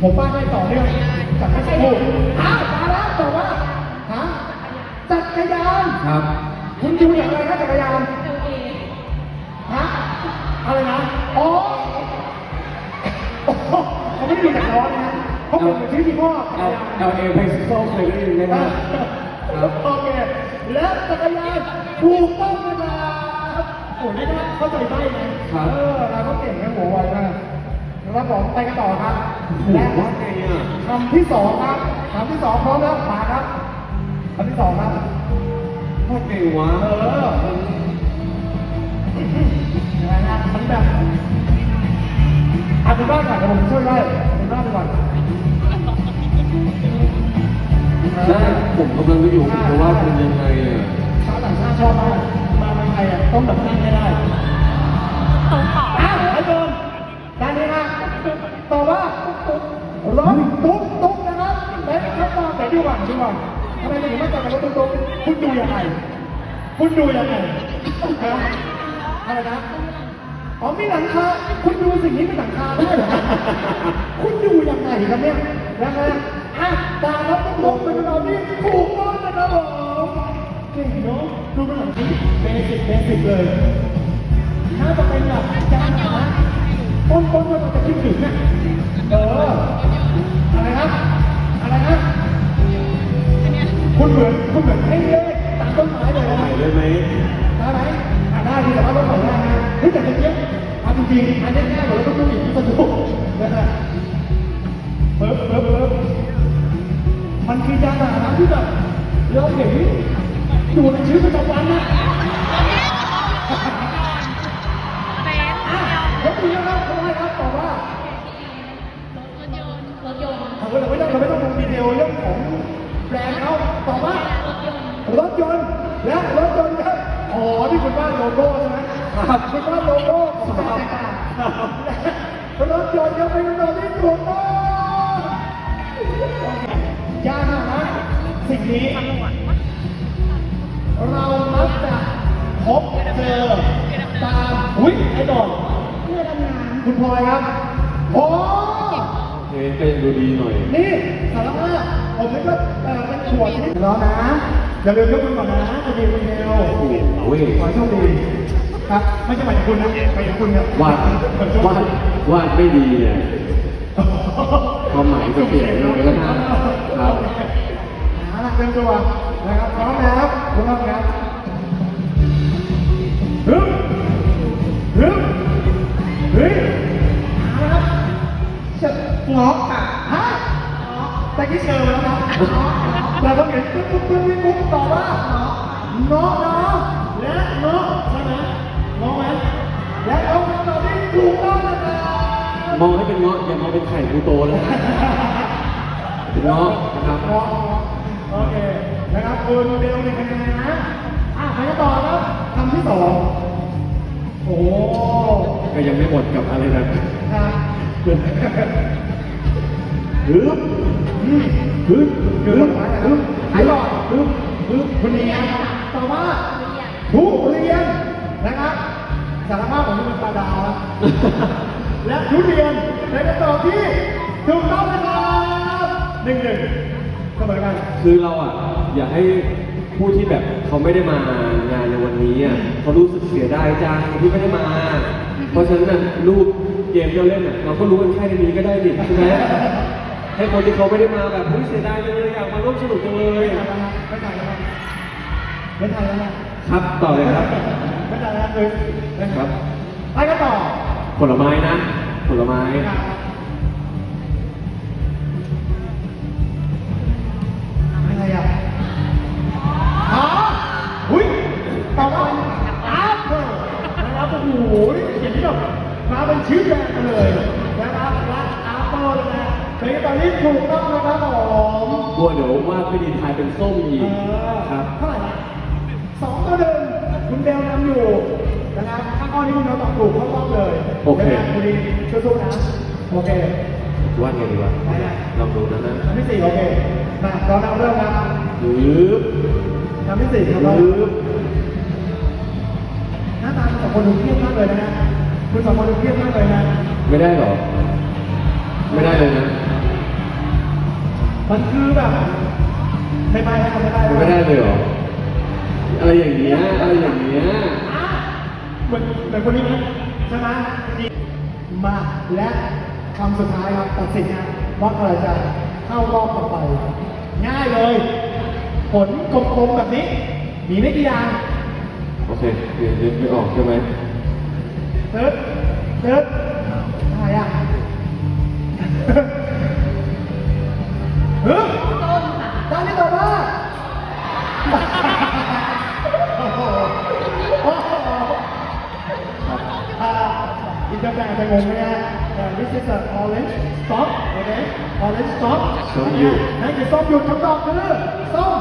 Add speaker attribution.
Speaker 1: ผมว่าได้ต่อเนื่องจากเมื่อสักครู่อ้าวมาแล้วตอบว่าฮะจักรยาน
Speaker 2: ครับ
Speaker 1: คุณดูอย่างไรนะจักรยานฮะอะไรนะอ๋อโอ้โหเขาไม่ได้ดูจากล้อนะเขาเป็นเหมือนชื่อที่พ่อจักร
Speaker 2: เอา
Speaker 1: ยาน
Speaker 2: เอาเอลเพซิโซเคยได้ยินไหมครับครับ
Speaker 1: โอเคและจักรยานถูกต้องนะครับโอ้ยนี่ก็เข้าใจใบ้ไหมเออเราก็เก่งนะโหไวมาก นะครับผมไปกันต่อครับและ
Speaker 2: ว่าไงอะ
Speaker 1: คำที่สองครับคำที่สองพร้อมแล้วมาครับคำที่สองครับ
Speaker 2: ว่าไงวะ
Speaker 1: เอออะไรนะมันแบบอะคุณบ้านก่อนเดี๋ยวผมช่วยไล่คุณบ้านไปก่อน
Speaker 2: ใช่ผมกำลังจะอยู่แต่ว่าเป็นยังไงอะ
Speaker 1: ชาวต่างชาติชอบมากมาเมืองไทยอะต้องแบบนั่ง
Speaker 3: ต่อ
Speaker 1: ว่าร้องตุ๊กตุ๊กนะครับแต่ถ้าตามแต่ดูก่อนดูก่อนทำไมถึงไม่จับกับรถตุ๊กตุ๊กคุณดูยังไงคุณดูยังไงฮะอะไรนะอ๋อมีหลังคาคุณดูสิ่งนี้เป็นหลังคาได้เหรอคุณดูยังไงครับเนี่ยนะฮะอะตามรถตุ๊กตุ๊กเป็นเราที่ถูกต้องนะครับผมเก่งเนาะดูเป็นหลังที่เบสิกเบสิกเลยถ้าจะเป็นแบบจานหา ต้นต้นเราจะคิดถึงเนี่ยเออ อะไรนะอะไรนะคุณเหมือนคุณเหมือนให้เลขตามต้นไม้เลยนะ
Speaker 2: ถ่ายได้ไหม
Speaker 1: ได้ไหมอะได้ดีแต่ว่าต้นไม้ได้นะเฮ้ยแต่ตะเกียบเอาจริงๆอันนี้ง่ายกว่าเราต้องดูอีกสนุกนะฮะเปิ๊บเปิ๊บเปิ๊บมันคือยานพาหนะที่แบบเราเห็นอยู่ในชีวิตประจำวันนะ
Speaker 3: เรื่
Speaker 1: องของแบรนด์เขาตอบว่าร
Speaker 3: ถยนต์
Speaker 1: และรถยนต์ครับอ๋อที่คุณบ้านโลโก้ใช่ไหมครับคุณบ้านโลโก้ของแบรนด์รถยนต์ยังเป็นคำตอบที่ถูกต้องยากมากนะสิ่งนี้เรามักจะพบเจอตามอุ้ยไอ้ดอน
Speaker 3: เพื่อดำน้ำ
Speaker 1: คุณพลอยครับโอ้
Speaker 2: เอ๊ะก็ยังดูดีหน่อย
Speaker 1: นี่สารภาพผมนึกว่าเอ่อเป็นขวดที่แล้วนะ อย่าลืมยกมือก่อนนะจะดีคุณเดียว
Speaker 2: โอ้โห
Speaker 1: ขอให้โชคดีครับไม่ใช่หมายถึงคุณนะหมายถึงคุณเนี่ยวา
Speaker 2: ดวาดวาดไม่ดีเนี่ยความหมายจะเปลี่ยนเลยก็ได้ครับ
Speaker 1: เอาละเตรียมตัวนะครับพร้อมแล้วพร้อมครับ เจอมาแล้วนะแต่พอเห็นปุ๊บปุ๊บปุ๊บปุ๊บตอบว่าเงาะเนาะและเงาะใช่ไหมเงาะไหมและเอาคำตอบที่ถูกต้องนะครับ
Speaker 2: มองให้เป็นเงาะอย่ามองเป็นไข่บูโตแล้วเป็นเงาะนะครับ
Speaker 1: เงาะโอเคนะครับคุณเบลมีคะแนนนะอะไปกันต่อครับคำที่สองโอ้
Speaker 2: ก็ยังไม่หมดกับอะไรนะ
Speaker 1: ครับ
Speaker 2: ฮึบ
Speaker 1: อืม
Speaker 2: ฮึบ
Speaker 1: คือ
Speaker 2: ฮึบ
Speaker 1: หายนะค
Speaker 2: ฮึ
Speaker 1: รับบไอ้หลอด
Speaker 2: ฮึบฮึบ
Speaker 1: คุณเรียนต่อว่าทุเรียนนะครับสารภาพผมเป็นปาดาวนะและทุเรียนเป็นคำตอบที่ถูกต้องนะครับหนึ่งหนึ่งเสมอกัน
Speaker 2: คือเราอะอยากให้ผู้ที่แบบเขาไม่ได้มางานในวันนี้อะเขารู้สึกเสียดายจังที่ไม่ได้มา เพราะฉะนั้นรูปเกมที่เราเล่นอะเราก็รู้กันแค่ในนี้ก็ได้ดิใช่ไหม ให้คนที่เขาไม่ได้มาแบบเฮ้ยเสียดายจังเลยอยากมาร่วมสนุกจังเลย
Speaker 1: ไม่ทันแล้วไม่ทันแล้วนะครับ
Speaker 2: ต่อเลยครับ
Speaker 1: ไม่ทันแล้วเลย
Speaker 2: ครับ
Speaker 1: ไปกันต่อ
Speaker 2: ผลไม้นะผลไม้
Speaker 1: อะไรอะอ๋ออุ้ยต่อว่าแอปเปิลนะครับโอ้โหนี่เขียนที่แบบมาเป็นชื่อแบรนด์มาเลย อนนี้ถูกต้องนะครับผม
Speaker 2: กลัวเดี๋ยววาดไม่ดีทายเป็นส้มอีกครับ
Speaker 1: เท่าไหร่นะสองต่อหนึ่งคุณเบลนำอยู่นะครับถ้าข้อนี้คุณเบลตอบถูกเข้ารอบเลย
Speaker 2: โอเค
Speaker 1: นะคุณดีสู้ๆนะโอเค
Speaker 2: วาดไงดีวะ
Speaker 1: ไปนะ
Speaker 2: ลองดูนะนะ
Speaker 1: คำที่สี่โอเคมาเรานำเริ่มครับ
Speaker 2: ฮึบ
Speaker 1: คำที่สี่ครับ
Speaker 2: ฮึ
Speaker 1: เรา
Speaker 2: บ
Speaker 1: หน้าตาคุณสองคนดูเครียดมากเลยนะฮะคุณสองคนดูเครียดมากเลยนะ
Speaker 2: ไม่ได้เหรอ ไม่ได้เลยนะ
Speaker 1: ค มันคือแบบไม่ไปนะครับไม่ไป
Speaker 2: ไม่ได้เลยเหรอ อะไรอย่างเงี้ย อะไรอย่างเงี้ย
Speaker 1: อะเหมือนเหมือนคนนี้ไหมใช่ไหมจริงมาและคำสุดท้ายครับตัดสินนะว่าใครจะเข้ารอบต่อไป ง่ายเลย ผลกลมๆแบบนี้ มีไม่กี่อย่าง
Speaker 2: โอเคเดี๋ยวนึกไม่ออกใช่ไหม
Speaker 1: เติร์ดเติร์ดอะไรอะ อินเตอร์แปลจะงงไหมฮะอ่า this is a orange stop okay orange stop
Speaker 2: ส้มหยุด
Speaker 1: นั่นคือส้มหยุดคำตอบคือส้ม